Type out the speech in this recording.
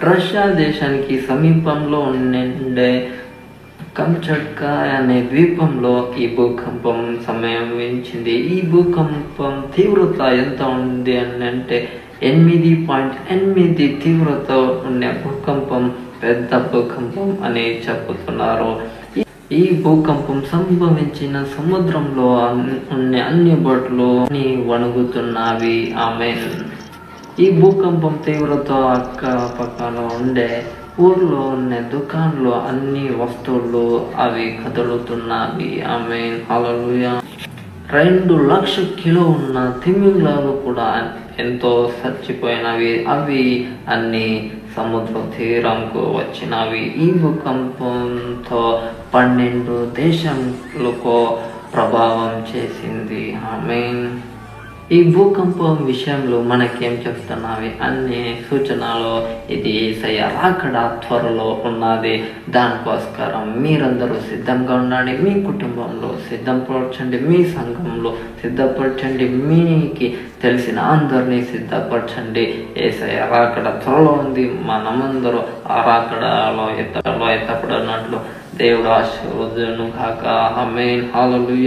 Russia దేశానికి సమీపంలో ఉండే కంచట్కా అనే ద్వీపంలో ఈ భూకంపం సంభవించింది ఈ భూకంపం తీవ్రత ఎంత ఉంది అని అంటే ఎనిమిది పాయింట్ ఎనిమిది తీవ్రత ఉండే భూకంపం పెద్ద భూకంపం అని చెప్పుతున్నారు. ఈ- భూకంపం సంభవించిన సముద్రంలో ఉండే ఉన్న అన్ని బోట్లు వణుగుతున్నవి ఆమె ఈ భూకంపం తీవ్రత అక్క పక్కన ఉండే ఊర్లో ఉన్న దుకాణంలో అన్ని వస్తువులు అవి కదులుతున్నవి ఆమె హల్లెలూయా. రెండు లక్ష కిలో ఉన్న తిమింగలాలు కూడా ఎంతో చచ్చిపోయినవి అవి అన్ని సముద్ర తీరంకు వచ్చినవి. ఈ భూకంపంతో పన్నెండు దేశాలకు ప్రభావం చేసింది. ఆమె ఈ భూకంపం విషయంలో మనకేం చెప్తున్నవి? అన్ని సూచనలు ఇది ఏసయ రాకడా త్వరలో ఉన్నది. దానికోస్కరం మీరందరూ సిద్ధంగా ఉండండి. మీ కుటుంబంలో సిద్ధపరచండి. మీ సంఘంలో సిద్ధపరచండి. మీకు తెలిసిన అందరినీ సిద్ధపరచండి. ఏసయ రాకడ త్వరలో ఉంది. మనమందరూ ఆ రాకడలో ఎత్తలో ఎత్తపడినట్లు దేవుడు ఆశీర్వదను కాక ఆమేన్. హల్లెలూయా